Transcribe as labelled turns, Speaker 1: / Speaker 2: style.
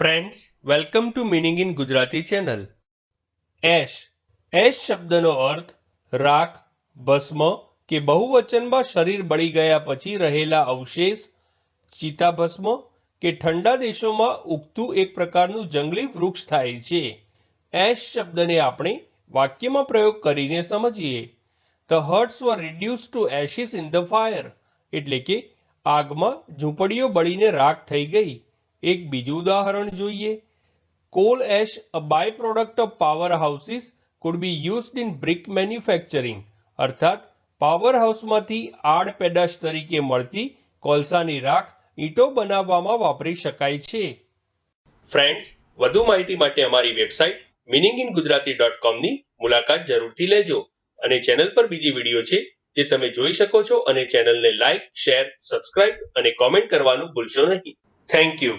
Speaker 1: Friends welcome to meaning in Gujarati channel ash ash શબ્દનો અર્થ, રાખ, ભસ્મ કે બહુવચનમાં શરીર બળી ગયા પછી રહેલા અવશેષ, ચિતાભસ્મ કે ઠંડા દેશોમાં ઉગતું એક પ્રકારનું જંગલી વૃક્ષ થાય છે. એશ શબ્દને આપણે વાક્યમાં પ્રયોગ કરીને સમજીએ. The hearts were reduce to ashes in the fire એટલે કે આગમાં ઝૂંપડીઓ બળીને રાખ થઈ ગઈ. એક બીજું ઉદાહરણ જોઈએ. Coal ash a by product of power houses could be used in brick manufacturing અર્થાત પાવર હાઉસમાંથી આડ પેદાશ તરીકે મળતી કોલસાની રાખ ઈંટો બનાવવામાં વાપરી શકાય છે. ફ્રેન્ડ્સ વધુ માહિતી માટે અમારી website meaning in Gujarati dot કોમની મુલાકાત જરૂરથી લેજો. અને ચેનલ પર બીજી વીડિયો છે જે તમે જોઈ શકો છો અને ચેનલને લાઇક શેર સબસ્ક્રાઇબ અને કોમેન્ટ કરવાનું ભૂલશો નહીં. Thank you